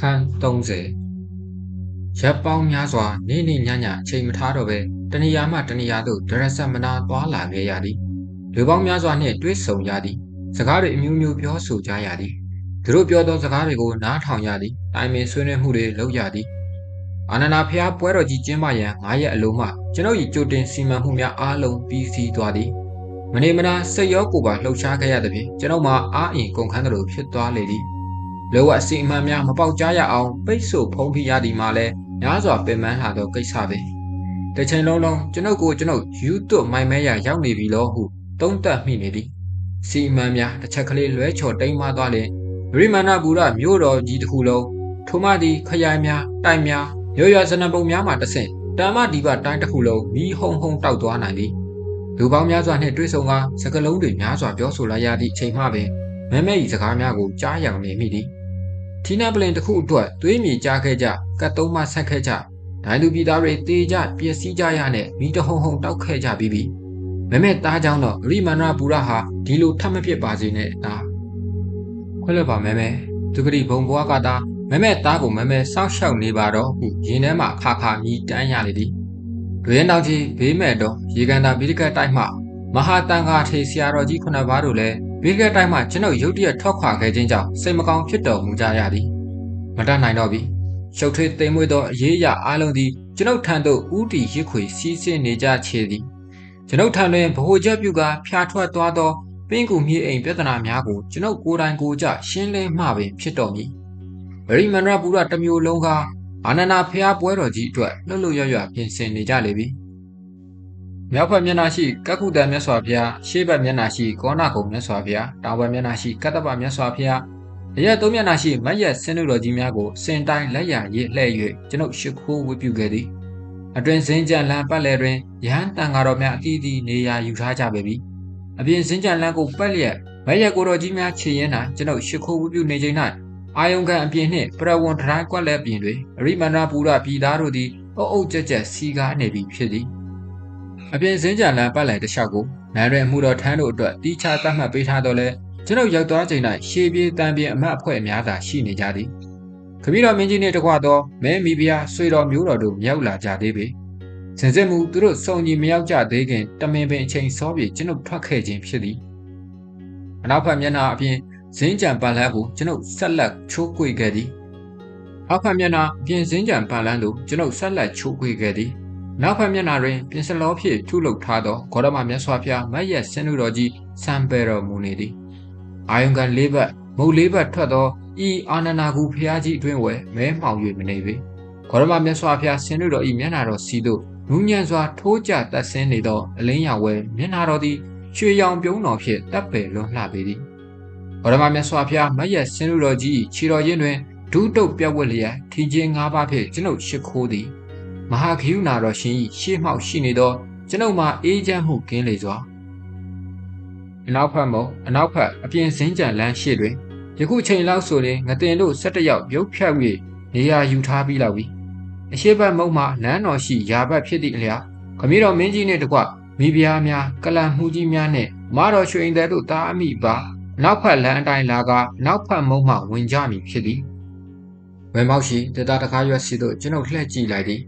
ခန်း30ရပ်ပေါင်းများစွာနေနေညညအချိန်မထားတော့ပဲတဏှာမှတဏှာသို့ဒရဆက်မနာသွားလာခဲ့ရသည်လူပေါင်းများစွာနှင့်တွေ့ဆုံရသည် စကားတွေအမျိုးမျိုးပြောဆိုကြရသည်သူတို့ပြောသောစကားတွေကိုနားထောင်ရသည်တိုင်ပင်ဆွေးနွေးမှုတွေလုပ်ရသည်အာနန္ဒာဖျားပွဲတော်ကြီးကျင်းပရန်9ရက်အလုံးမှကျွန်ုပ်၏ကြိုတင်စီမံမှုများအားလုံးပြီးစီးသွားသည်မနေမနာစိတ်ရောကိုယ်ပါလှုပ်ရှားခဲ့ရသဖြင့်ကျွန်ုပ်မှာအားအင်ကုန်ခန်းသလိုဖြစ်သွားလေသည် လောကအစီအမံများမပေါက်ကြားရအောင်ပိတ်ဆို့ဖုံးဖိရသည်မှာလည်းများစွာပင်ပန်းလာသောကိစ္စပဲတစ်ချိန်လုံးလုံးကျွန်ုပ်ကိုကျွန်ုပ်ယူသွမိုင်မဲရရောက်နေပြီလို့ဟုသုံးသပ်မိနေသည်စီအမံများတစ်ချက်ကလေးလွဲချော်တိမ်မသွားလင်ရိမန္နဘူရမြို့တော်ကြီးတစ်ခုလုံးထိုမှသည်ခရိုင်များတိုင်များရွရွစနပုံများမှတဆင့်တာမဒီပတိုင်းတစ်ခုလုံးမီးဟုံဟုံတောက်သွားနိုင်သည်လူပေါင်းများစွာနှင့်တွေ့ဆုံကစကလုံးတွေများစွာပြောဆိုလာရသည့်အချိန်မှပင်မမဲ၏စကားများကိုကြားရနေမိသည် ထီနာပလင်တစ်ခုအတွက်သွေးမြေကြားခဲ့ကြကတ်သုံးမှဆက်ခဲ့ကြဒိုင်လူပြည်သားတွေတေကြပျက်စီးကြရနဲ့မိတဟုံဟုံတောက်ခဲ့ကြပြီးပြီမမဲသားကြောင့်တော့ရိမန္နပူရဟာဒီလိုထပ်မဖြစ်ပါစေနဲ့သားခွဲလွတ်ပါမဲမဲသူကတိဘုံဘွားကသားမမဲသားကိုမမဲစောက်ရှောက်နေပါတော့ဟုရင်ထဲမှာခါခါမြည်တမ်းရလေသည်ဒွေနောက်ကြီးဘေးမဲ့တော့ရေကန်တာဗိဒကတ်တိုက်မှမဟာတန်ခါထေဆရာတော်ကြီးခုနှစ်ပါးတို့လည်း ဗိဒကတ်တိုက်မှကျွန်ုပ်ရုတ်တရက်ထွက်ခွာခဲ့ခြင်းကြောင့်စိတ်မကောင်းဖြစ်တော်မူကြရသည်မတတ်နိုင်တော့ပြီရှုပ်ထွေးသိမ်မွေ့သောအရေးအရာအလုံးသည်ကျွန်ုပ်ထံသို့ဥတီရစ်ခွေစီးဆင်းနေကြချေသည်ကျွန်ုပ်ထံတွင်ဗဟိုချက်ပြုကဖျားထွက်သွားသောပင်ကူမြေအိမ်ပြဿနာများကိုကျွန်ုပ်ကိုယ်တိုင်ကိုယ်ကျရှင်းလင်းမှပင်ဖြစ်တော်မူဗရိမန္တပူရတစ်မျိုးလုံးကအာနန္ဒဖျားပွဲတော်ကြီးအတွက်လှုပ်လှုပ်ရွရွပြင်ဆင်နေကြလေပြီ မြောက်ဘက်မျက်နှာရှိကကုတန်မြတ်စွာဘုရားရှေ့ဘက်မျက်နှာရှိကောနာကုံမြတ်စွာဘုရားတောင်ဘက်မျက်နှာရှိကတ္တပမြတ်စွာဘုရားအရက်သုံးမျက်နှာရှိမတ်ရက်ဆင်းတို့တော်ကြီးများကိုစင်တိုင်းလက်ရရည်လှဲ့၍ကျွန်ုပ်ရှိခိုးဝတ်ပြုခဲ့သည်အတွင်စင်းကြံလန်းပတ်လည်တွင်ရဟန်းတန်ဃာတော်များအသီးသီးနေရာယူထားကြပေပြီအပြင်စင်းကြံလန်းကိုပတ်လျက်မရက်ကိုတော်ကြီးများခြေရင်း၌ကျွန်ုပ်ရှိခိုးဝတ်ပြုနေချိန်၌အာယုံကန်အပြင်နှင့်ပရဝွန်ထရိုင်းကွက်လက်ပြင်တွင်အရိမန္ဒပူရပြည်သားတို့သည်အုပ်အုပ်ကြက်ကြက်စီကားနေပြီဖြစ်သည် အပြင်စင်းကြံလန်းပတ်လည်တစ်လျှောက်ကိုနိုင်ရဲမှုတော်ထမ်းတို့အတွက်တီးခြားသတ်မှတ်ပေးထားတော့လဲကျွန်ုပ်ရောက်သွားချိန်၌ရှေးပြေးတန်ပြေအမတ်အဖွဲ့အများသာရှိနေကြသည်ခမီးတော်မင်းကြီးနှင့်တကွသောမဲမီဖျားဆွေတော်မျိုးတော်တို့မြောက်လာကြသေးပေစင်စစ်မှုသူတို့စုံညီမရောက်ကြသေးခင်တမင်ပင်အချိန်စောပြေကျွန်ုပ်ထွက်ခဲ့ခြင်းဖြစ်သည်အနောက်ဘက်မျက်နှာအပြင်ဇင်းကြံပန်လန်းကိုကျွန်ုပ်ဆက်လက်ချိုးကွေခဲ့သည်အောက်ဘက်မျက်နှာအပြင်ဇင်းကြံပန်လန်းသို့ကျွန်ုပ်ဆက်လက်ချိုးကွေခဲ့သည် နောက်ဘက်မျက်နှာတွင်ပြင်စလောဖြင့်ထုလုပ်ထားသောဂေါရမမြတ်စွာဘုရားမတ်ရက်ဆင်းနုတော်ကြီးစံပေတော်မူနေသည်အာယုံကန်လေးဘက်မုတ်လေးဘက်ထွက်သောဤအာနန္ဒာကူဖျားကြီးအတွင်းဝဲမဲမှောင်၍မနေပေဂေါရမမြတ်စွာဘုရားဆင်းနုတော်ဤမျက်နှာတော်စီသို့နူးညံ့စွာထိုးကျတက်ဆင်းနေသောအလင်းရောင်ဝဲမျက်နှာတော်သည်ရွှေရောင်ပြုံးတော်ဖြင့်တပ်ပယ်လွန်လှပေသည်ဗရမမြတ်စွာဘုရားမရက်ဆင်းလူတော်ကြီးခြေတော်ရင်းတွင်ဒုတုတ်ပြက်ဝက်လျက်ထီချင်း၅ပါးဖြင့်ကျွန်ုပ်ရှ िख ိုးသည် မဟာခရုဏာတော်ရှင်၏ရှေးမှောက်ရှိနေသောကျွန်ုပ်မှာအေးချမ်းမှုကင်းလေစွာအနောက်ဘက်မုံအနောက်ဘက်အပြင်စင်းကြံလမ်းရှိတွင်ယခုချိန်လောက်ဆိုရင်ငတင်တို့၁၁ယောက်ရုပ်ဖြတ်၍နေရာယူထားပြီးလောက်ပြီအရှိဘက်မုံမှာနန်းတော်ရှိယာဘက်ဖြစ်သည့်အလျောက်ခမည်းတော်မင်းကြီးနှင့်တကွမိဖုရားများကလန်မှုကြီးများနှင့်မတော်ရွှေရင်တဲ့တို့တာအမိပါနောက်ဖက်လမ်းအတိုင်းလာကနောက်ဖက်မုံမှဝင်ကြမည်ဖြစ်သည်ဝဲမောက်ရှိတတတကားရွက်စီတို့ကျွန်ုပ်လှည့်ကြည့်လိုက်သည်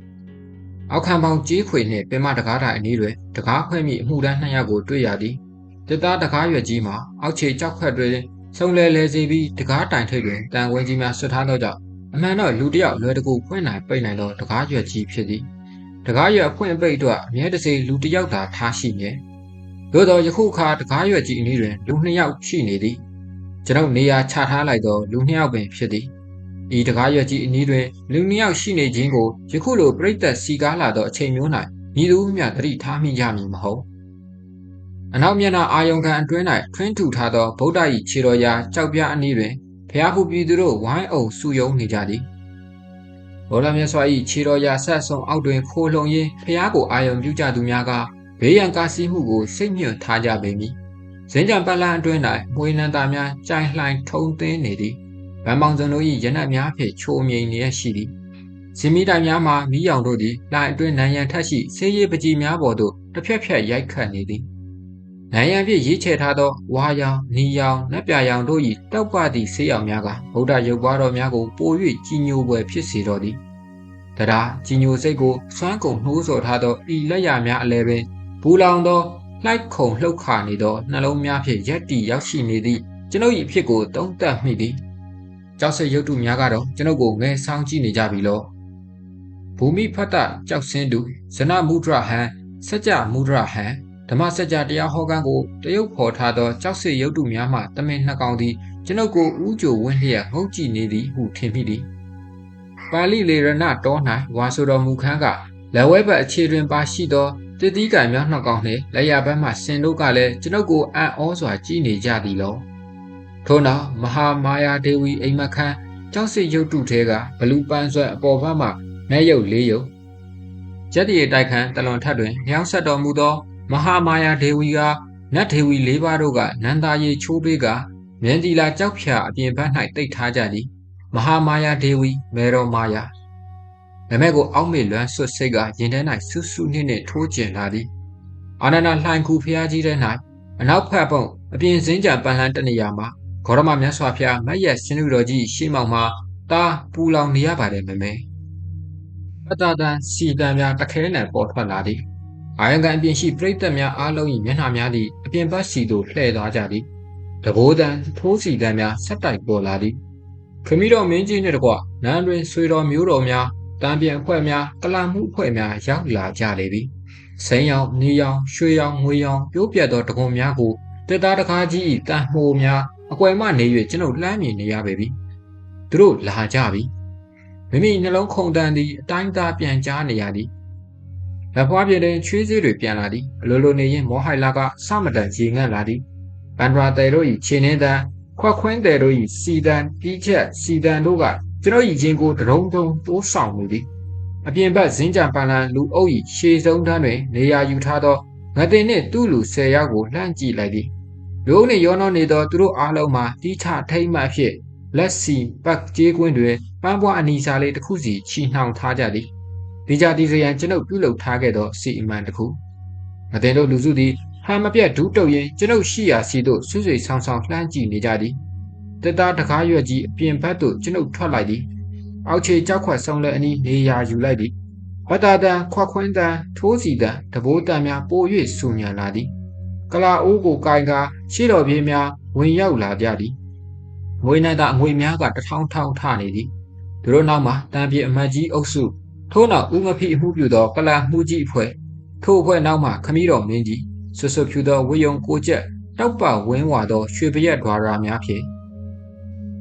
အောက်ခံပေါင်းကြီးခွေနှင့်ပင်မတကားတိုင်အနည်းတွင်တကားခွဲမိအမှုတန်းနှစ်ယောက်ကိုတွေ့ရသည်တတတကားရွက်ကြီးမှာအောက်ခြေကြောက်ခတ်တွင်ဆုံလဲလဲစီပြီးတကားတိုင်ထိပ်တွင်တန်ဝဲကြီးများဆွတ်ထားသောကြောင့်အမှန်တော့လူတစ်ယောက်လွယ်တကူဖွင့်နိုင်ပိတ်နိုင်သောတကားရွက်ကြီးဖြစ်သည်တကားရွက်အဖွင့်ပိတ်အတွက်အမြဲတစေလူတစ်ယောက်သာထားရှိမြဲသို့သောယခုအခါတကားရွက်ကြီးအနည်းတွင်လူနှစ်ယောက်ရှိနေသည်ကျွန်ုပ်နေရာချထားလိုက်သောလူနှစ်ယောက်ပင်ဖြစ်သည် ဤတကားရွက်ကြီးအနည်းတွင်လူနှစ်ယောက်ရှိနေခြင်းကိုယခုလိုပြိသက်စီကားလာသောအချိန်မျိုး၌ဤသူမျှသတိထားမိကြမည်မဟုတ်အနောက်မျက်နှာအာယုံခံအတွင်း၌ထွင်းထူထားသောဗုဒ္ဓ၏ခြေတော်ရာကြောက်ပြားအနည်းတွင်ဖျားဖူပြည်သူတို့ဝိုင်းအုံစုယုံနေကြသည်ဘောလမြတ်စွာ၏ခြေတော်ရာဆက်ဆုံအောက်တွင်ခိုးလုံရင်းဖျားကိုအာယုံပြုကြသူများကဘေးရန်ကားစီးမှုကိုစိတ်ညွတ်ထားကြပေမည်ဇင်းကြံပလန်အတွင်း၌မွေနန္တာများကြိုင်လှိုင်ထုံသင်းနေသည် ဗန်မောင်စံတို့၏ရနက်များဖြင့်ချိုမြိန်နေရရှိသည်ဇင်မီတိုင်များမှာမိယောင်တို့သည်လိုင်အတွင်းနံရံထက်ရှိဆေးရည်ပကြီးများပေါ်သို့တစ်ဖြက်ဖြက်ရိုက်ခတ်နေသည်နိုင်ရန်ဖြင့်ရေးချယ်ထားသောဝါရောင်၊နီရောင်၊နတ်ပြရောင်တို့၏တောက်ပသည့်ဆေးရောင်များကဗုဒ္ဓရုပ်ပွားတော်များကိုပို၍ကြီးညိုပွဲဖြစ်စေတော်သည်။တရားကြီးညိုစိတ်ကိုစွမ်းကုန်နှိုးဆော်ထားသောဤလက်ရများအလဲပင်ဘူလောင်သောလိုက်ခုံလှုပ်ခါနေသောနှလုံးများဖြင့်ရက်တီရောက်ရှိနေသည့်ကျွန်ုပ်၏အဖြစ်ကိုတုံးတက်မိသည်။ ကြောက်စိတ်ရုပ်တုများကတော့ကျွန်ုပ်ကိုငဲဆောင်ကြည့်နေကြပြီလို့ဘူမိဖတ်တကြောက်စင်းတူဇနမုဒရဟံစัจ जा မုဒရဟံဓမ္မစကြာတရားဟောကန်းကိုတရုတ်ဖော်ထားသောကြောက်စစ်ရုပ်တုများမှတမင်နှစ်ကောင်သည်ကျွန်ုပ်ကိုဥကြိုဝင်းလျက်ငုတ်ကြည့်နေသည်ဟုထင်မိသည်ပါဠိလေရဏတော၌ဝါဆိုတော်မူခန်းကလက်ဝဲဘက်အခြေတွင်ပါရှိသောတတိကံများနှစ်ကောင်နှင့်လက်ရဘက်မှဆင်တို့ကလည်းကျွန်ုပ်ကိုအံ့ဩစွာကြည့်နေကြသည်လော ထို့နောက်မဟာမာယာဒေဝီအိမ်မက်ခန်းကြောက်စစ်ရုပ်တုထဲကဘလူပန်းဆွဲအပေါ်ဘက်မှမဲ့ရုပ်လေးရုပ်ရက်တရေတိုက်ခန်းတလွန်ထက်တွင်လျောင်းဆက်တော်မူသော မဟာမာယာဒေဝီကနတ်ဒေဝီလေးပါးတို့ကနန္တာရီချိုးပေးကမြန်တီလာကြောက်ဖြာအပြင်ဘက်၌တိတ်ထားကြသည်မဟာမာယာဒေဝီမေရောမာယာမမဲကိုအောက်မေ့လွမ်းဆွတ်စိတ်ကရင်ထဲ၌ဆူဆူနှင့်နှင့်ထိုးကျင်လာသည်အာနန္ဒလှိုင်ခုဖျားကြီးတဲ့၌အနောက်ဖက်ပုံအပြင်စင်းကြံပန်လန်းတနေရာမှာ ဂေါရမမြတ်စွာဘုရားမက်ရက်စင်လူတော်ကြီးရှေးမောင်မှာတာပူလောင်နေရပါတယ်မမဲပတတန်စီတံများတခဲနဲ့ပေါ်ထွက်လာသည်အာယံကန်အပြင်ရှိပြိတ္တများအားလုံး၏မျက်နှာများသည်အပြင်ဘက်စီသို့လှည့်သွားကြသည်တဘိုးတန်ထိုးစီတန်များဆက်တိုက်ပေါ်လာသည်ခမီးတော်မင်းကြီးနှင့်တကွနန်းတွင်ဆွေတော်မျိုးတော်များတံပြန်အဖွဲ့များကလမှုအဖွဲ့များရောက်လာကြလေပြီစိန်ရောင်နေရောင်ရွှေရောင်ငွေရောင်ပြိုးပြတ်သောတကွန်များကိုတက်သားတကားကြီး၏တန်မှုများအ ကွယ်မှနေ၍ကျွန်ုပ်လှမ်းမြင်နေရပေပြီသူတို့လာကြပြီမိမိနှလုံးခုန်တန်သည်အတိုင်းသားပြန်ကြားနေရသည်လက်ဖွားပြတဲ့ချွေးစည်းတွေပြန်လာသည်အလိုလိုနေရင်မောဟိုင်လာကစမတန်ရေငန့်လာသည်ဘန်ဒရာတဲတို့၏ခြေနှင်းတန်းခွက်ခွင်းတဲတို့၏စီတန်ပြီးချက်စီတန်တို့ကကျွန်တော်၏ရင်ကိုတရုံတုံတိုးဆောင်နေသည်အပြင်ဘက်ဇင်းကြံပန်လန်လူအုပ်၏ရှေဆုံးတန်းတွင်နေရာယူထားသောငတင်နှင့်သူ့လူဆယ်ယောက်ကိုလှမ်းကြည့်လိုက်သည် လူအုပ်နှင့်ရောနှောနေသောသူတို့အားလုံးမှာတီးချထိမ့်မှအဖြစ်လက်စီပတ်ကျေးကွင်းတွင်ပန်းပွားအနီစာလေးတစ်ခုစီချီနှောင်ထားကြသည်ဒီကြဒီစရန်ကျွန်ုပ်ပြုလုပ်ထားခဲ့သောစီအမံတစ်ခုမတင်တို့လူစုသည်ဟန်မပြတ်ဒူးတုပ်ရင်ကျွန်ုပ်ရှိရာစီသို့ဆွဆွဆောင်းဆောင်းလှမ်းကြည့်နေကြသည်တက်သားတကားရွက်ကြီးအပြင်ဘက်သို့ကျွန်ုပ်ထွက်လိုက်သည်အောက်ခြေကြောက်ခွက်ဆုံးလည်းအနီးနေရာယူလိုက်သည်ဝတ္တတန်ခွက်ခွင်းတန်ထိုးစီတန်တဘိုးတန်များပို၍ဆူညံလာသည် ကလာအိုးကိုကင်ကာရှေ့တော်ပြေးများဝင်ရောက်လာကြသည်ငွေနဲ့သာအငွေများကတထောင်းထောင်းထနေသည်သူတို့နောက်မှာတန်ပြေအမတ်ကြီးအုပ်စုထို့နောက်ဦးငဖိအမှုပြုသောကလာမှုကြီးအဖွဲ့ထို့အဖွဲ့နောက်မှခမည်းတော်မင်းကြီးဆွဆွဖြူသောဝေယုံကိုကျက်တောက်ပဝင်းဝါသောရွှေပရက်ဒွါရာများဖြင့်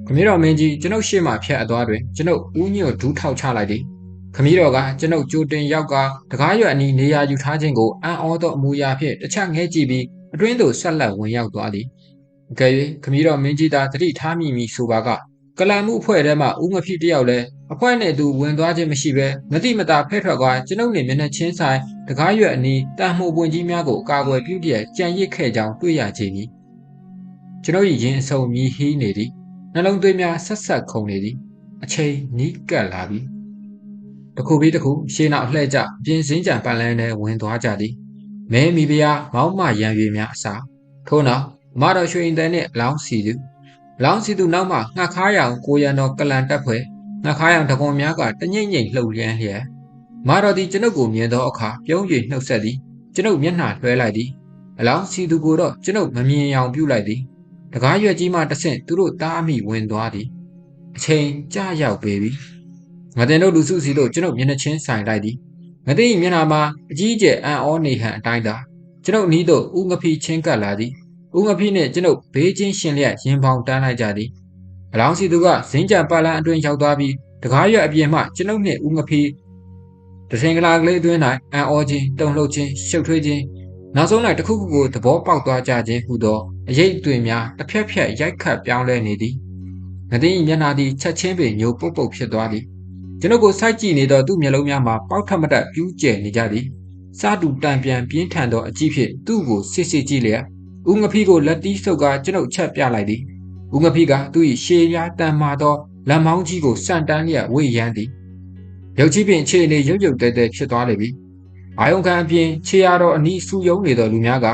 ခမည်းတော်မင်းကြီးကျွန်ုပ်ရှေ့မှဖြတ်အသွားတွင်ကျွန်ုပ်ဦးညွတ်ဒူးထောက်ချလိုက်သည်ခမည်းတော်ကကျွန်ုပ်ကြိုတင်ရောက်ကတကားရွက်အနီးနေရာယူထားခြင်းကိုအံ့ဩသောအမူအရာဖြင့်တစ်ချက်ငဲကြည့်ပြီး အတွင်းသို့ဆက်လက်ဝင်ရောက်သွားသည်အကယ်၍ခမည်းတော်မင်းကြီးသာတတိထားမိမိဆိုပါကကလန်မှုအဖွဲ့ထဲမှာဦးငဖိတယောက်လဲအဖွဲ့နဲ့သူဝင်သွားခြင်းမရှိဘဲမတိမတာဖဲ့ထွက်သွားကျွန်ုပ်နေမျက်နှာချင်းဆိုင်တကားရွက်အနီးတန်မှုပွင့်ကြီးများကိုအကာအကွယ်ပြုတည်ကြံရစ်ခဲ့ကြောင်းတွေ့ရခြင်းသည်ကျွန်ုပ်၏ရင်အစုံမြည်ဟီးနေသည်နှလုံးသွေးများဆက်ဆက်ခုန်နေသည်အချိန်နီးကပ်လာပြီတခုပြီးတခုရှေးနောက်လှည့်ကြပြင်စင်းကြံပန်လန်းထဲဝင်သွားကြသည် မဲမိဖုရားမောင်းမရံရွေများအစားထို့နောက်မတော်ရွှေရင်တဲ့နှင့်အလောင်းစီသူလောင်းစီသူနောက်မှငှက်ခါရောင်ကိုရံတော်ကလန်တက်ဖွဲ့ငှက်ခါရောင်တကွန်များကတညိမ့်ညိမ့်လှုပ်လျန်းလျက်မာတော်သည်ကျွန်ုပ်ကိုမြင်သောအခါပြုံး၍နှုတ်ဆက်သည်ကျွန်ုပ်မျက်နှာလွှဲလိုက်သည်အလောင်းစီသူကိုတော့ကျွန်ုပ်မမြင်အောင်ပြုလိုက်သည်တကားရွက်ကြီးမှတဆင့်သူတို့တားမိဝင်သွားသည်အချိန်ကြာရောက်ပေပြီငတင်တို့လူစုစီတို့ကျွန်ုပ်မျက်နှာချင်းဆိုင်လိုက်သည် ငတိမျက်နှာမှာအကြီးအကျယ်အံ့ဩနေဟန်အတိုင်းသာကျွန်ုပ်နီးတို့ဦးငဖိချင်းကပ်လာသည်ဦးငဖိနှင့်ကျွန်ုပ်ဘေးချင်းရှင်လျက်ရင်ပေါင်တန်းလိုက်ကြသည်အလောင်းစီသူကဇင်းကြံပါလန်အတွင်းရောက်သွားပြီးတကားရွက်အပြင်မှကျွန်ုပ်နှင့်ဦးငဖိတထင်ကလာကလေးအတွင်း၌အံ့ဩခြင်းတုန်လှုပ်ခြင်းရှုပ်ထွေးခြင်းနောက်ဆုံး၌တစ်ခုခုကိုသဘောပေါက်သွားကြခြင်းဟူသောအရေးအသွင်များတစ်ဖြက်ဖြက်ရိုက်ခတ်ပြောင်းလဲနေသည်ငသိန်းမျက်နာသည်ချက်ချင်းပင်ညိုပုတ်ပုတ်ဖြစ်သွားသည် ကျွန်ုပ်ကိုစိုက်ကြည့်နေသောသူ့မျက်လုံးများမှာပေါက်ထမတ်ပြူးကျဲနေကြသည်စားတူတံပြန်ပြင်းထန်သောအကြည့်ဖြင့်သူ့ကိုစစ်စစ်ကြည့်လျက်ဦးငဖိကိုလက်တီးဆုပ်ကကျွန်ုပ်ချက်ပြလိုက်သည်ဦးငဖိကသူ့၏ရှေးပြားတန်မာသောလက်မောင်းကြီးကိုစန့်တန်းလျက်ဝေ့ရမ်းသည်ရုပ်ကြီးပင်ခြေအနေရုပ်ရုပ်တဲတဲဖြစ်သွားလေပြီအာယုံခံအပြင်ခြေရတော်အနီးဆူယုံနေသောလူများက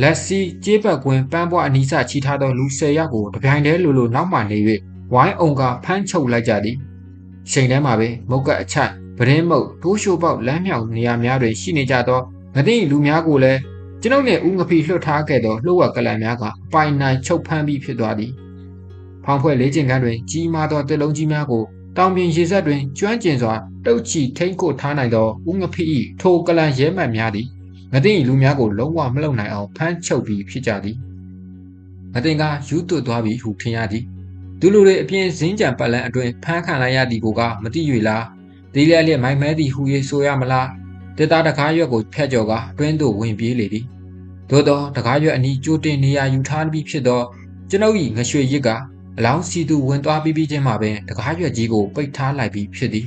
လက်စီကြေးပတ်ကွင်းပန်းပွားအနီးစချီထားသောလူ၁၀ယောက်ကိုတပြိုင်တည်းလိုလိုနောက်မှနေ၍ဝိုင်းအောင်ကဖမ်းချုပ်လိုက်ကြသည် ချိန်ထဲမှာပဲမုတ်ကအချိုက်ပရင်းမုတ်တိုးရှိုးပေါက်လမ်းမြောက်နေရာများတွင်ရှိနေကြသောမသိလူများကိုလည်းကျွန်ုပ်နှင့်ဦးငဖီလွှတ်ထားခဲ့သောလှုပ်ဝက်ကလန်များကအပိုင်နိုင်ချုပ်ဖမ်းပြီးဖြစ်သွားသည်ဖောင်ဖွဲ့လေးကျင်ကန်းတွင်ကြီးမားသောတစ်လုံးကြီးများကိုတောင်ပြင်ရေဆက်တွင်ကျွမ်းကျင်စွာတုတ်ချီထိမ့်ကိုထားနိုင်သောဦးငဖီ၏ထိုကလန်ရဲမှတ်များသည်မသိလူများကိုလုံးဝမလုံနိုင်အောင်ဖမ်းချုပ်ပြီးဖြစ်ကြသည်မသိကယူသွတ်သွားပြီဟုထင်ရသည် သူလူတွေအပြင်ဇင်းကြံပတ်လန်းအတွင်ဖမ်းခံလိုက်ရသည်ကိုကမသိ၍လားဒီလျက်လျက်မိုင်မဲသည်ဟူ၍ဆိုရမလားတေတာတကားရွက်ကိုဖျက်ကျော်ကတွင်းသို့ဝင်ပြေးလေသည်သို့သောတကားရွက်အနီးကြိုတင်နေရာယူထားပြီးဖြစ်သောကျွန်ုပ်၏ငရွှေရစ်ကအလောင်းစီသူဝင်သွားပြီးပြီးချင်းမှပင်တကားရွက်ကြီးကိုပိတ်ထားလိုက်ပြီးဖြစ်သည်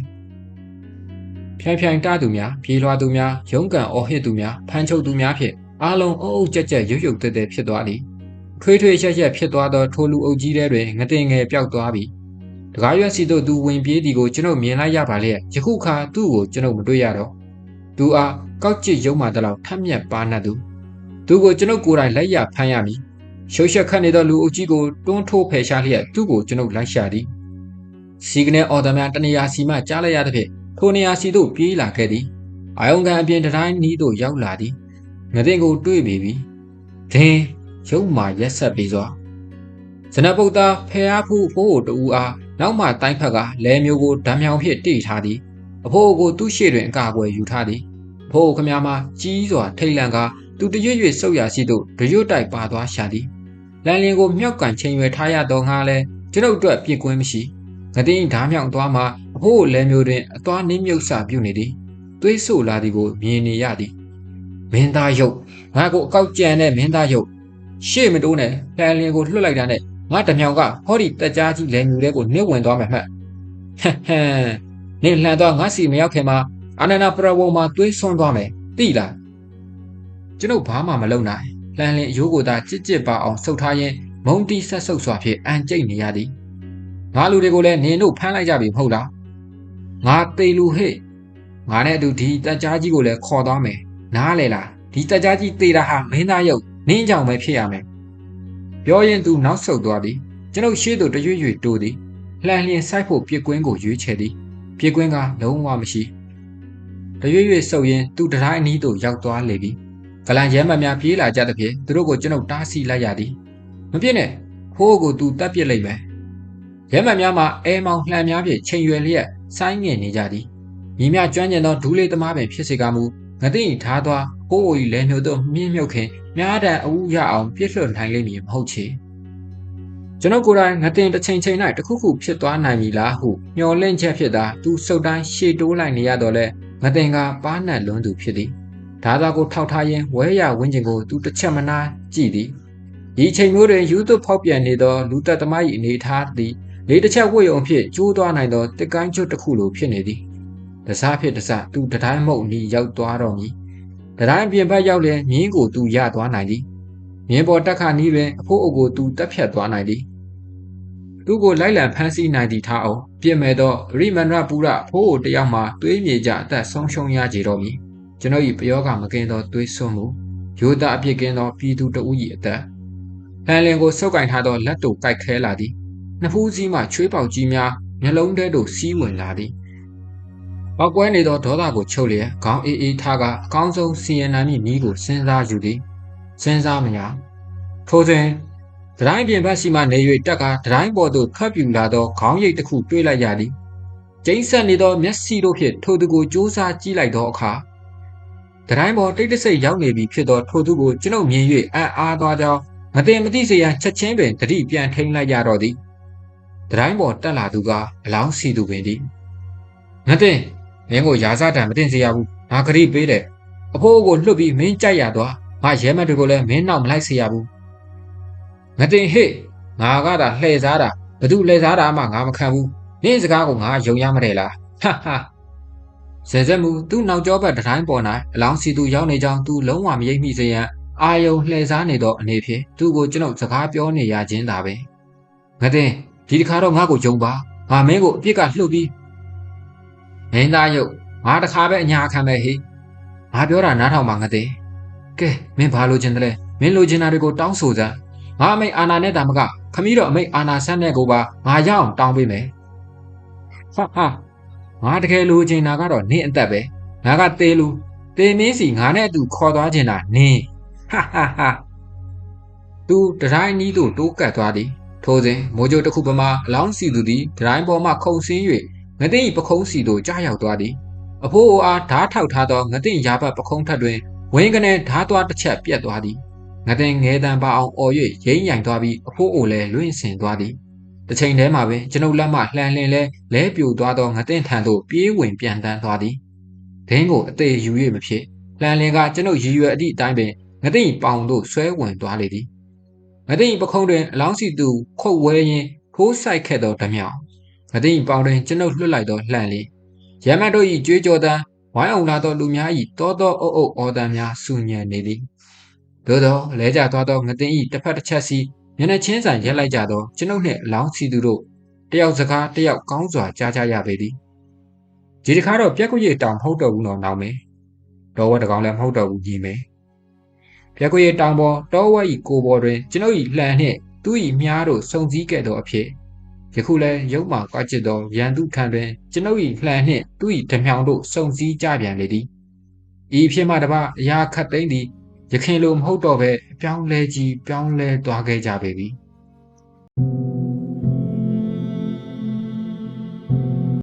ဖြိုင်ဖြိုင်တသူများပြေးလွှားသူများရုံးကန်အော်ဟစ်သူများဖမ်းချုပ်သူများဖြင့်အားလုံးအုပ်အုပ်ကြက်ကြက်ရုပ်ရုပ်တဲတဲဖြစ်သွားသည် ထွေးထွေးရက်ရက်ဖြစ်သွားသောထိုလူအုပ်ကြီးတဲတွင်ငတင်ငယ်ပျောက်သွားပြီတကားရွက်စီတို့သူဝင်ပြေးသည်ကိုကျွန်ုပ်မြင်လိုက်ရပါလျက်ယခုခါသူ့ကိုကျွန်ုပ်မတွေ့ရတော့သူအားကောက်ကျစ်ရုံမှတလောက်ထက်မြက်ပါနှက်သူသူကိုကျွန်ုပ်ကိုယ်တိုင်လိုက်ရဖမ်းရမည်ရှုပ်ရှက်ခတ်နေသောလူအုပ်ကြီးကိုတွန်းထိုးဖယ်ရှားလျက်သူ့ကိုကျွန်ုပ်လိုက်ရှာသည်စီကနေအော်ဒမြန်တနေရာစီမှကြားလိုက်ရသဖြင့်ထိုနေရာစီသို့ပြေးလာခဲ့သည်အာယုံကန်အပြင်တိုင်းနီးသို့ရောက်လာသည်ငတဲ့ကိုတွေ့ပြီပြီဒင်း ရုပ်မာရက်ဆက်ပြီးစွာဇနပုတ်သားဖះဖူးဖိုးကိုတူအားနောက်မှတိုင်းဖက်ကလဲမျိုးကိုဓာမြောင်ဖြစ်တိထားသည်အဖိုးကိုသူ့ရှေ့တွင်အကာအကွယ်ယူထားသည်အဖိုးခမည်းမကြီးစွာထိတ်လန့်ကာသူတရွရွဆုပ်ရရှိသို့ဒရွတ်တိုက်ပါသွားရှာသည်လန်လင်ကိုမြောက်ကန်ချိန်ရွယ်ထားရတော့ငါလဲကျွန်ုပ်အတွက်ပြစ်ကွင်းမရှိငတိဓာမြောင်သွားမှာအဖိုးလဲမျိုးတွင်အသွားနင်းမြုပ်စာပြုနေသည်သွေးဆိုလာသည်ကိုမြင်နေရသည်မင်းသားရုပ်ငါကိုအကောက်ကြံတဲ့မင်းသားရုပ် ရှေ့မတိုးနဲ့လန်လင်ကိုလွှတ်လိုက်တာနဲ့ငါတမြောင်ကဟောဒီတက်ကြားကြီးလဲမျိုးတဲ့ကိုနှိမ့်ဝင်သွားမယ်မှတ်ဟမ်ဟမ်နေလှန်တော့ငါစီမရောက်ခင်မှာအာနန္ဒပရဝုံမှာသွေးဆွန်းသွားမယ်သိလားကျွန်ုပ်ဘာမှမလုပ်နိုင်လှန်လင်အယိုးကိုသာကြစ်ကြစ်ပါအောင်ဆုတ်ထားရင်းမုံတီဆက်ဆုပ်စွာဖြင့်အန်ကျိတ်နေရသည်ငါလူတွေကိုလည်းနင်တို့ဖမ်းလိုက်ကြပြီမဟုတ်လားငါတေလူဟဲ့ငါနဲ့အတူဒီတက်ကြားကြီးကိုလည်းခေါ်သွားမယ်နားလေလားဒီတက်ကြားကြီးတေတာဟာမင်းသားရုပ် နင်းကြောင်ပဲဖြစ်ရမယ်ပြောရင်သူနောက်ဆုတ်သွားသည်ကျွန်ုပ်ရှေ့သို့တရွေ့ရွေ့တိုးသည်လှန်လျင်ဆိုင်ဖို့ပြစ်ကွင်းကိုရွေးချယ်သည်ပြစ်ကွင်းကလုံးဝမရှိတရွေ့ရွေ့ဆုပ်ရင်းသူတတိုင်းအနီးသို့ရောက်သွားလေပြီဂလန်ရဲမတ်များပြေးလာကြသဖြင့်သူတို့ကိုကျွန်ုပ်တားဆီးလိုက်ရသည်မပြစ်နဲ့ဖိုးကိုသူတတ်ပစ်လိုက်မယ်ရဲမတ်များမှာအဲမောင်လှန်များဖြင့်ချိန်ရွယ်လျက်ဆိုင်းငင်နေကြသည်မိမြကျွမ်းကျင်သောဒူးလေးသမားပင်ဖြစ်စေကမူငသိထားသောဟိုးအိုဤလဲမျိုးတို့မြင့်မြုပ်ခင် များတန်အဝူရအောင်ပြစ်လွှတ်နိုင်လိမ့်မည်မဟုတ်ချေကျွန်ုပ်ကိုယ်တိုင်ငတင်တစ်ချိန်ချိန်၌တခုခုဖြစ်သွားနိုင်ပြီလားဟုမျော်လင့်ချက်ဖြစ်သာသူစုတ်တိုင်းရှေ့တိုးလိုက်နေရတော့လဲငတင်ကပါးနတ်လွန်းသူဖြစ်သည်ဒါသာကိုထောက်ထားရင်းဝဲရဝင်းကျင်ကိုသူတစ်ချက်မနာကြည့်သည်ဒီချိန်မျိုးတွင်ယူသွဖောက်ပြန်နေသောလူသက်သမား၏အနေထားသည်လေးတစ်ချက်ဝှေ့ုံဖြင့်ကျိုးသွားနိုင်သောတစ်ကိုင်းကျွတ်တစ်ခုလိုဖြစ်နေသည်တစားဖြစ်တစားသူတတိုင်းမုတ်နီရောက်သွားတော့မည် တတိုင်းပြင်ဘက်ရောက်လျင်မြင်းကိုသူရသွားနိုင်သည်မြင်းပေါ်တက်ခါနီးတွင်အဖို့အုပ်ကိုသူတက်ဖြတ်သွားနိုင်သည်သူကိုလိုက်လံဖမ်းဆီးနိုင်သည့်ထားအောင်ပြင်မဲ့သောရိမန္ဒပူရအဖို့အုပ်တယောက်မှသွေးမြေကြအသက်ဆုံးရှုံးရကြတော်မည်ကျွန်ုပ်၏ပယောဂမကင်းသောသွေးဆွမှုရိုးသားအပြစ်ကင်းသောပြည်သူတဦး၏အသက်ဟန်လင်ကိုဆုပ်ကင်ထားသောလက်တို့ကိုက်ခဲလာသည်နှစ်ဖူးစည်းမှချွေးပေါက်ကြီးများမျက်လုံးထဲသို့စီးဝင်လာသည် ပောက်ကွဲနေသောဒေါသကိုချုပ်လျက်ခေါင်းအေးအေးထားကအကောင်းဆုံးစီရင်နိုင်မည့်နည်းကိုစဉ်းစားယူသည်စဉ်းစားမရထိုစဉ်ဒတိုင်းပြင်ဘက်စီမှနေ၍တက်ကဒတိုင်းပေါ်သို့ထွက်ပြူလာသောခေါင်းရိပ်တစ်ခုတွေးလိုက်ရသည်ကျိန်းဆက်နေသောမျက်စိတို့ဖြင့်ထိုသူကိုစူးစမ်းကြည့်လိုက်သောအခါဒတိုင်းပေါ်တိတ်တဆိတ်ရောက်နေပြီဖြစ်သောထိုသူကိုကျွန်ုပ်မြင်၍အံ့အားသွားကြောင်းမတင်မသိစေရန်ချက်ချင်းပင်တတိပြန်ထိန်လိုက်ရတော့သည်ဒတိုင်းပေါ်တက်လာသူကအလောင်းစီသူပင်သည်ငတင် မင်းကိုရာဇတံမတင်စေရဘူးငါခရီးပေးတယ်အဖိုးကိုလှုပ်ပြီးမင်းကြိုက်ရသွားငါရဲမတ်တွေကိုလည်းမင်းနောက်မလိုက်စေရဘူးငတင်ဟေ့ငါကသာလှည့်စားတာဘသူလှည့်စားတာမှငါမခံဘူးနင်းစကားကိုငါယုံရမတယ်လားဟာဟာဇေဇက်မူသူ့နောက်ကျောဘက်တိုင်းပေါ်၌အလောင်းစီသူရောက်နေကြောင်းသူလုံးဝမရိပ်မိစေရန်အာယုံလှည့်စားနေသောအနေဖြင့်သူ့ကိုကျွန်ုပ်စကားပြောနေရခြင်းသာပဲငတင်ဒီတစ်ခါတော့ငါ့ကိုယုံပါငါမင်းကိုအပြစ်ကလှုပ်ပြီး မင်းသားရုပ်ငါတခါပဲအညာခံပဲဟေးငါပြောတာနားထောင်ပါငတင်ကဲမင်းဘာလို့ခြင်းတလဲမင်းလိုချင်တာတွေကိုတောင်းဆိုစမ်းငါအမိတ်အာနာနဲ့တာမကခမည်းတော်အမိတ်အာနာဆန်းတဲ့ကိုပါငါရအောင်တောင်းပေးမယ်ဟာဟာငါတကယ်လိုချင်တာကတော့နင့်အသက်ပဲငါကသေးလူသေမင်းစီငါနဲ့အတူခေါ်သွားချင်တာနင်းဟာဟာဟာသူတတိုင်းနီးသို့တိုးကပ်သွားသည်ထိုစဉ်မိုးကြိုတစ်ခုပမာအလောင်းစီသူသည်တတိုင်းပေါ်မှခုန်ဆင်း၍ ငသိပခုံးစီသို့ကြားရောက်သွားသည်အဖိုးအိုအားဓားထောက်ထားသောငသိရာဘတ်ပခုံးထက်တွင်ဝင်းကနေဓားသွားတစ်ချက်ပြက်သွားသည်ငသိငဲတန်ပါအောင်អော်၍ရိမ့်ရိုင်သွားပြီးအဖိုးအိုလည်းလွင့်စင်သွားသည်တစ်ချိန်တည်းမှာပင်ကျွန်ုပ်လက်မှလှန်လင်းလဲလဲပြိုသွားသောငသိထံသို့ပြေးဝင်ပြန်တန်းသွားသည်ဒင်းကိုအသေးယူ၍မဖြစ်လှန်လင်းကကျွန်ုပ်ရည်ရွယ်အသည့်အတိုင်းပင်ငသိပေါင်သို့ဆွဲဝင်သွားလေသည်ငသိပခုံးတွင်အလောင်းစီသူခုတ်ဝဲရင်းထိုးဆိုင်ခဲ့သောဓမြောင် ငသိပေါင်တွင်ကျွန်ုပ်လွတ်လိုက်သောလှန်လင်းရမတ်တို့၏ကြွေးကြော်သံဝိုင်းအောင်လာသောလူများ၏တောတောအုပ်အုပ်အော်တန်များဆူညံနေသည်သို့သောလဲကျသွားသောငသိ၏တစ်ဖက်တစ်ချက်စီမျက်နှာချင်းဆိုင်ရက်လိုက်ကြသောကျွန်ုပ်နှင့်အလောင်းစီသူတို့တယောက်စကားတယောက်ကောင်းစွာကြားကြရပေသည်ဒီတစ်ခါတော့ပြက်ကွက်ရတောင်မဟုတ်တော့ဘူးတော့နောက်မယ်တော်ဝက်တကောင်လည်းမဟုတ်တော့ဘူးကြီးမယ်ပြက်ကွက်ရတောင်ပေါ်တော်ဝက်၏ကိုပေါ်တွင်ကျွန်ုပ်၏လှန်နှင့်သူ၏မြားတို့စုံစည်းခဲ့သောအဖြစ် ယခုလည်းရုပ်မှကွာချစ်သောရန်သူခံတွင်ကျွန်ုပ်၏လှန်နှင့်သူ၏ဓမြောင်တို့စုံစည်းကြပြန်လေသည်ဤဖြစ်မှတပါအရာခတ်သိမ်းသည်ယခင်လိုမဟုတ်တော့ဘဲအပြောင်းလဲကြီးပြောင်းလဲသွားခဲ့ကြပေပြီ